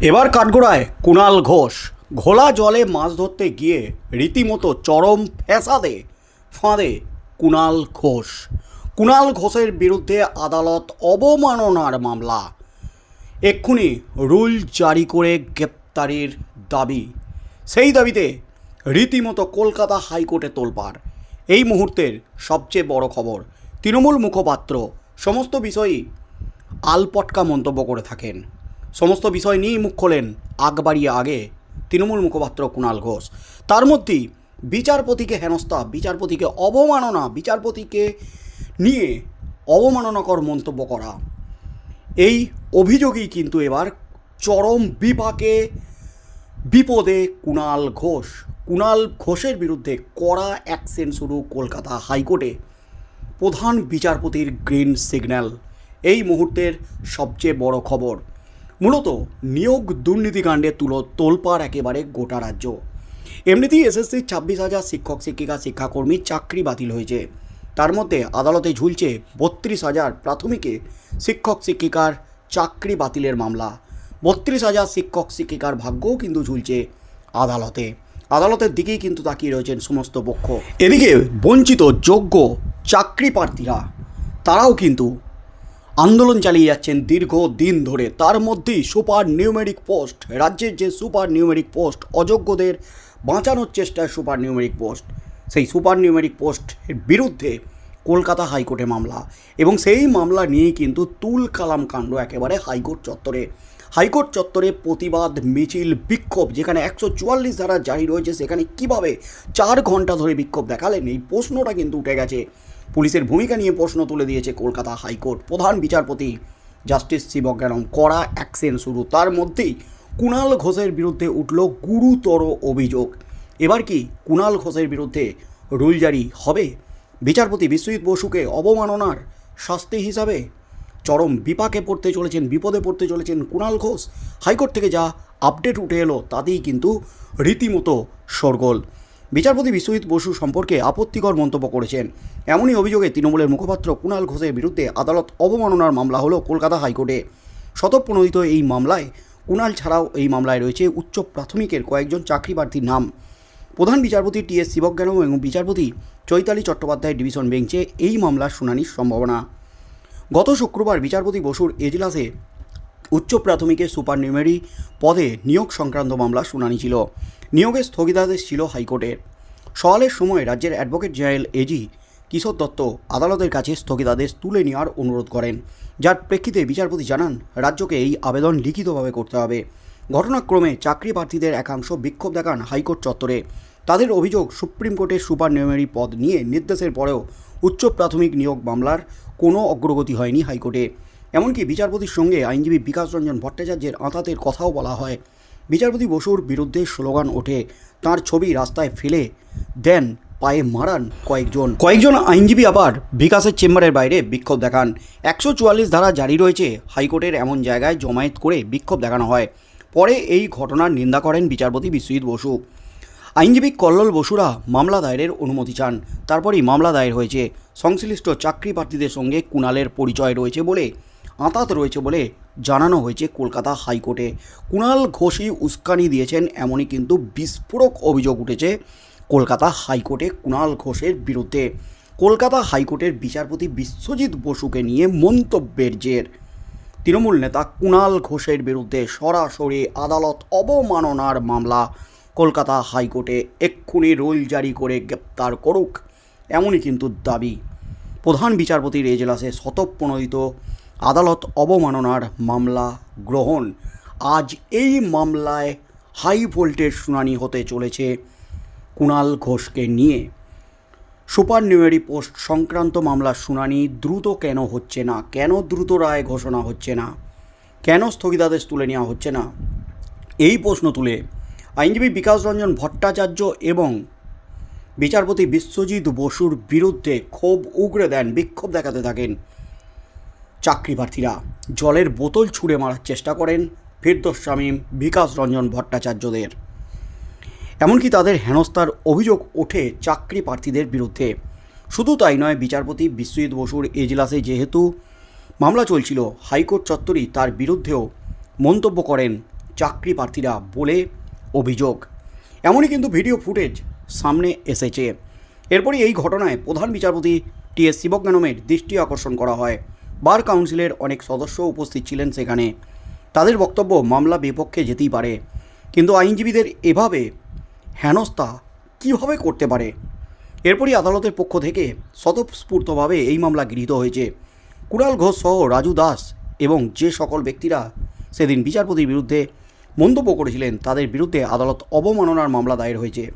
এবার কাঠগোড়ায় কুণাল ঘোষ। ঘোলা জলে মাছ ধরতে গিয়ে রীতিমতো চরম ফ্যাসাদে ফাঁদে কুণাল ঘোষ। কুণাল ঘোষের বিরুদ্ধে আদালত অবমাননার মামলা। এক্ষুনি রুল জারি করে গ্রেপ্তারির দাবি। সেই দাবিতে রীতিমতো কলকাতা হাইকোর্টে তোলপাড়। এই মুহূর্তের সবচেয়ে বড় খবর, তৃণমূল মুখপাত্র সমস্ত বিষয়ই আলপটকা মন্তব্য করে থাকেন। সমস্ত বিষয় নিয়েই মুখ খোলেন আগবাড়িয়ে আগে তৃণমূল মুখপাত্র কুণাল ঘোষ। তার মধ্যেই বিচারপতিকে হেনস্থা, বিচারপতিকে অবমাননা, বিচারপতিকে নিয়ে অবমাননাকর মন্তব্য করা। এই অভিযোগই কিন্তু এবার চরম বিপাকে, বিপদে কুণাল ঘোষ। কুণাল ঘোষের বিরুদ্ধে কড়া অ্যাকশন শুরু কলকাতা হাইকোর্টে। প্রধান বিচারপতির গ্রিন সিগন্যাল। এই মুহূর্তের সবচেয়ে বড় খবর মূলত নিয়োগ দুর্নীতিকাণ্ডে তুলো তোলপাড় একেবারে গোটা রাজ্য। এমনিতেই এসএসসির ছাব্বিশ হাজার শিক্ষক, শিক্ষিকা শিক্ষাকর্মীর চাকরি বাতিল হয়েছে। তার মধ্যে আদালতে ঝুলছে বত্রিশ হাজার প্রাথমিকে শিক্ষক, শিক্ষিকার চাকরি বাতিলের মামলা। বত্রিশ হাজার শিক্ষক, শিক্ষিকার ভাগ্যও কিন্তু ঝুলছে আদালতে। আদালতের দিকেই কিন্তু তাকিয়ে রয়েছেন সমস্ত পক্ষ। এদিকে বঞ্চিত যোগ্য চাকরি প্রার্থীরা, তারাও কিন্তু আন্দোলন চালিয়ে যাচ্ছেন দীর্ঘ দিন ধরে। তার মধ্যেই সুপার নিউমেরিক পোস্ট, রাজ্যের যে সুপার নিউমেরিক পোস্ট, অযোগ্যদের বাঁচানোর চেষ্টায় সুপার নিউমেরিক পোস্ট। সেই সুপার নিউমেরিক পোস্টের বিরুদ্ধে কলকাতা হাইকোর্টে মামলা এবং সেই মামলা নিয়েই কিন্তু তুল কালাম কাণ্ড একেবারে হাইকোর্ট চত্বরে। হাইকোর্ট চত্বরে প্রতিবাদ, মিছিল, বিক্ষোভ, যেখানে একশো চুয়াল্লিশ ধারা জারি রয়েছে, সেখানে কীভাবে চার ঘণ্টা ধরে বিক্ষোভ দেখালেন, এই প্রশ্নটা কিন্তু উঠে গেছে। পুলিশের ভূমিকা নিয়ে প্রশ্ন তুলে দিয়েছে কলকাতা হাইকোর্ট প্রধান বিচারপতি জাস্টিস শিবজ্ঞানম। কড়া অ্যাকশন শুরু। তার মধ্যেই কুণাল ঘোষের বিরুদ্ধে উঠল গুরুতর অভিযোগ। এবার কি কুণাল ঘোষের বিরুদ্ধে রুল জারি হবে? বিচারপতি বিশ্বজিৎ বসুকে অবমাননার শাস্তি হিসাবে চরম বিপাকে পড়তে চলেছেন, বিপদে পড়তে চলেছেন কুণাল ঘোষ। হাইকোর্ট থেকে যা আপডেট উঠে এলো, তাতেই কিন্তু রীতিমতো শোরগোল বিচারপতি বিশ্বজিৎ বসু সম্পর্কে আপত্তিকর মন্তব্য করেছেন। এমনই অভিযোগে তৃণমূলের মুখপাত্র কুণাল ঘোষের বিরুদ্ধে আদালত অবমাননার মামলা হলো কলকাতা হাইকোর্টে। শতপ্রণোদিত এই মামলায়, কুণাল ছাড়াও এই মামলায় রয়েছে উচ্চ প্রাথমিকের কয়েকজন চাকরি প্রার্থীর নাম। প্রধান বিচারপতি টি এস শিবজ্ঞানম এবং বিচারপতি চৈতালি চট্টোপাধ্যায় ডিভিশন বেঞ্চে এই মামলার শুনানির সম্ভাবনা। গত শুক্রবার বিচারপতি বসুর এজলাসে উচ্চ প্রাথমিকে সুপার নিউমেরি পদে নিয়োগ সংক্রান্ত মামলা শুনানি ছিল। নিয়োগের স্থগিতাদেশ ছিল হাইকোর্টের। সওয়ালের সময় রাজ্যের advocate general AG Kishore Datta আদালতের কাছে স্থগিতাদেশ তুলে নেওয়ার অনুরোধ করেন। যার প্রেক্ষিতে বিচারপতি জানান, রাজ্যকে এই আবেদন লিখিতভাবে করতে হবে। ঘটনাক্রমে চাকরি প্রার্থীদের একাংশ বিক্ষোভ দেখান হাইকোর্ট চত্বরে। তাদের অভিযোগ, সুপ্রিম কোর্টের সুপার নিউমেরি পদ নিয়ে নির্দেশের পরেও উচ্চ প্রাথমিক নিয়োগ মামলার কোনো অগ্রগতি হয়নি হাইকোর্টে। এমনকি বিচারপতির সঙ্গে আইনজীবী বিকাশ রঞ্জন ভট্টাচার্যের আঁতাতের কথাও বলা হয়। বিচারপতি বসুর বিরুদ্ধে স্লোগান ওঠে, তার ছবি রাস্তায় ফেলে দেন, পায়ে মারান কয়েকজন। কয়েকজন আইনজীবী আবার বিকাশের চেম্বারের বাইরে বিক্ষোভ দেখান। একশো চুয়াল্লিশ ধারা জারি রয়েছে, হাইকোর্টের এমন জায়গায় জমায়েত করে বিক্ষোভ দেখানো হয়। পরে এই ঘটনার নিন্দা করেন বিচারপতি বিশ্বজিৎ বসু। আইনজীবী কল্লোল বসুরা মামলা দায়েরের অনুমতি চান। তারপরেই মামলা দায়ের হয়েছে। সংশ্লিষ্ট চাকরি প্রার্থীদের সঙ্গে কুণালের পরিচয় রয়েছে বলে আঁতাত রয়েছে বলে জানানো হয়েছে কলকাতা হাইকোর্টে। কুণাল ঘোষই উস্কানি দিয়েছেন, এমনই কিন্তু বিস্ফোরক অভিযোগ উঠেছে কলকাতা হাইকোর্টে কুণাল ঘোষের বিরুদ্ধে। কলকাতা হাইকোর্টের বিচারপতি বিশ্বজিৎ বসুকে নিয়ে মন্তব্যের জের। তৃণমূল নেতা কুণাল ঘোষের বিরুদ্ধে সরাসরি আদালত অবমাননার মামলা। কলকাতা হাইকোর্টে এক্ষুনি রুল জারি করে গ্রেপ্তার করুক, এমনই কিন্তু দাবি। প্রধান বিচারপতির এজলাসে শতপ্রণোদিত। আদালত অবমাননার মামলা গ্রহণ। আজ এই মামলায় হাই ভোল্টেজ শুনানি হতে চলেছে কুণাল ঘোষকে নিয়ে। সুপার নিউমেরি পোস্ট সংক্রান্ত মামলার শুনানি দ্রুত কেন হচ্ছে না? কেন দ্রুত রায় ঘোষণা হচ্ছে না? কেন স্থগিতাদেশ তুলে নেওয়া হচ্ছে না? এই প্রশ্ন তুলে আইনজীবী বিকাশ রঞ্জন ভট্টাচার্য এবং বিচারপতি বিশ্বজিৎ বসুর বিরুদ্ধে ক্ষোভ উগড়ে দেন, বিক্ষোভ দেখাতে থাকেন চাকরি প্রার্থীরা জলের বোতল ছুঁড়ে মারার চেষ্টা করেন ফিরদোস শামীম, বিকাশ রঞ্জন ভট্টাচার্যদের। এমনকি তাদের হেনস্থার অভিযোগ ওঠে চাকরি প্রার্থীদের বিরুদ্ধে। শুধু তাই নয়, বিচারপতি বিশ্বজিৎ বসুর এজলাসে যেহেতু মামলা চলছিল, হাইকোর্ট চত্বরই তার বিরুদ্ধেও মন্তব্য করেন চাকরি প্রার্থীরা বলে অভিযোগ। এমনই কিন্তু ভিডিও ফুটেজ সামনে এসেছে। এরপরই এই ঘটনায় প্রধান বিচারপতি টি এস শিবজ্ঞানমের দৃষ্টি আকর্ষণ করা হয়। বার কাউন্সিলের অনেক সদস্য উপস্থিত ছিলেন সেখানে। তাদের বক্তব্য মামলা বিপক্ষে যেতেই পারে। কিন্তু আইনজীবীদের এভাবে হেনস্থা কীভাবে করতে পারে? এরপরই আদালতের পক্ষ থেকে স্বতঃস্ফূর্তভাবে এই মামলা গৃহীত হয়েছে। কুড়াল ঘোষ সহ রাজু দাস এবং যে সকল ব্যক্তিরা সেদিন বিচারপতির বিরুদ্ধে মন্তব্য করেছিলেন, তাদের বিরুদ্ধে আদালত অবমাননার মামলা দায়ের হয়েছে।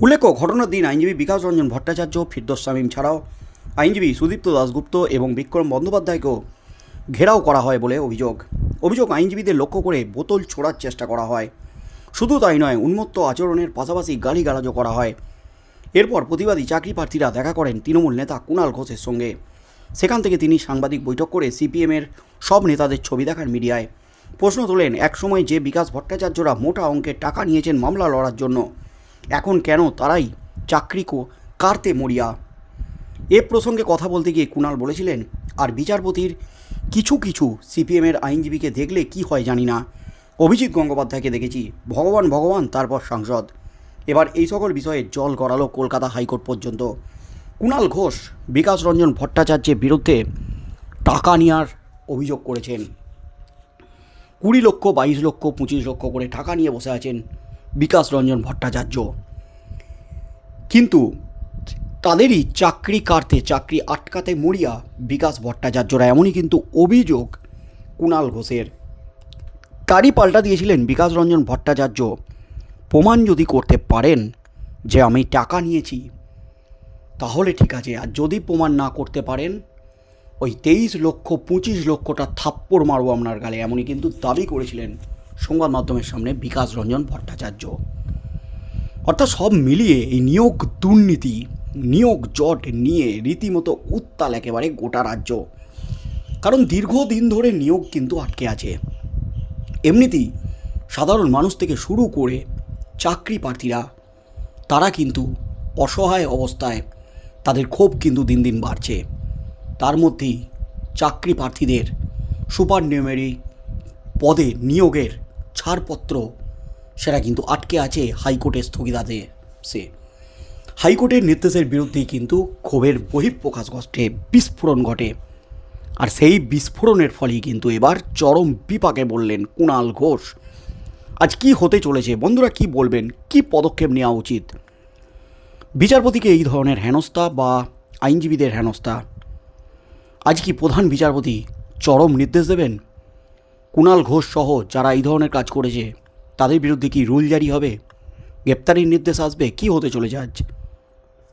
উল্লেখ্য, ঘটনার দিন আইনজীবী বিকাশ রঞ্জন ভট্টাচার্য, ফিরদোস শামীম ছাড়াও আইনজীবী সুদীপ্ত দাশগুপ্ত এবং বিক্রম বন্দ্যোপাধ্যায়কেও ঘেরাও করা হয় বলে অভিযোগ। অভিযোগ আইনজীবীদের লক্ষ্য করে বোতল ছোড়ার চেষ্টা করা হয়। শুধু তাই নয়, উন্মত্ত আচরণের পাশাপাশি গালিগালাজও করা হয়। এরপর প্রতিবাদী চাকরি প্রার্থীরা দেখা করেন তৃণমূল নেতা কুণাল ঘোষের সঙ্গে। সেখান থেকে তিনি সাংবাদিক বৈঠক করে সিপিএমের সব নেতাদের ছবি দেখান মিডিয়ায়। প্রশ্ন তোলেন, একসময় যে বিকাশ ভট্টাচার্যরা মোটা অঙ্কের টাকা নিয়েছেন মামলা লড়ার জন্য, এখন কেন তারাই চাকরি কো- কারতে মরিয়া? এ প্রসঙ্গে কথা বলতে গিয়ে কুণাল বলেছিলেন, আর বিচারপতির কিছু কিছু সিপিএমের আইনজীবীকে দেখলে কি হয় জানি না। অভিজিৎ গঙ্গোপাধ্যায়কে দেখেছি। ভগবান ভগবান, তারপর সাংসদ। এবার এই সকল বিষয়ে জল গড়ালো কলকাতা হাইকোর্ট পর্যন্ত। কুণাল ঘোষ, বিকাশ রঞ্জন ভট্টাচার্যের বিরুদ্ধে টাকা নেওয়ার অভিযোগ করেছেন। কুড়ি লক্ষ, বাইশ লক্ষ, পঁচিশ লক্ষ করে টাকা নিয়ে বসে আছেন বিকাশ রঞ্জন ভট্টাচার্য। কিন্তু তাদেরই চাকরি কাটতে, চাকরি আটকাতে মরিয়া বিকাশ ভট্টাচার্যরা এমনই কিন্তু অভিযোগ কুণাল ঘোষের। তারই পাল্টা দিয়েছিলেন বিকাশ রঞ্জন ভট্টাচার্য। প্রমাণ যদি করতে পারেন যে আমি টাকা নিয়েছি, তাহলে ঠিক আছে। আর যদি প্রমাণ না করতে পারেন, ওই তেইশ লক্ষ, পঁচিশ লক্ষটা থাপ্পড় মারবো আপনার গালে, এমনই কিন্তু দাবি করেছিলেন সংবাদ মাধ্যমের সামনে বিকাশ রঞ্জন ভট্টাচার্য। অর্থাৎ সব মিলিয়ে এই নিয়োগ দুর্নীতি নিয়োগ জট নিয়ে রীতিমতো উত্তাল একেবারে গোটা রাজ্য। কারণ দীর্ঘদিন ধরে নিয়োগ কিন্তু আটকে আছে। এমনিতেই সাধারণ মানুষ থেকে শুরু করে চাকরি প্রার্থীরা, তারা কিন্তু অসহায় অবস্থায় তাদের ক্ষোভ কিন্তু দিন দিন বাড়ছে। তার মধ্যেই চাকরি প্রার্থীদের সুপার নিউমেরি পদে নিয়োগের ছাড়পত্র সেটা কিন্তু আটকে আছে হাইকোর্টের স্থগিতাতে সে হাইকোর্টের নির্দেশের বিরুদ্ধেই কিন্তু ক্ষোভের বহিঃপ্রকাশ ঘটে, বিস্ফোরণ ঘটে। আর সেই বিস্ফোরণের ফলেই কিন্তু এবার চরম বিপাকে বললেন কুণাল ঘোষ। আজ কি হতে চলেছে? বন্ধুরা, কি বলবেন? কি পদক্ষেপ নেওয়া উচিত? বিচারপতিকে এই ধরনের হেনস্থা বা আইনজীবীদের হেনস্থা? আজ কি প্রধান বিচারপতি চরম নির্দেশ দেবেন? কুণাল ঘোষ সহ যারা এই ধরনের কাজ করেছে, তাদের বিরুদ্ধে কি রুল জারি হবে? গ্রেপ্তারির নির্দেশ আসবে? কি হতে চলেছে আজ?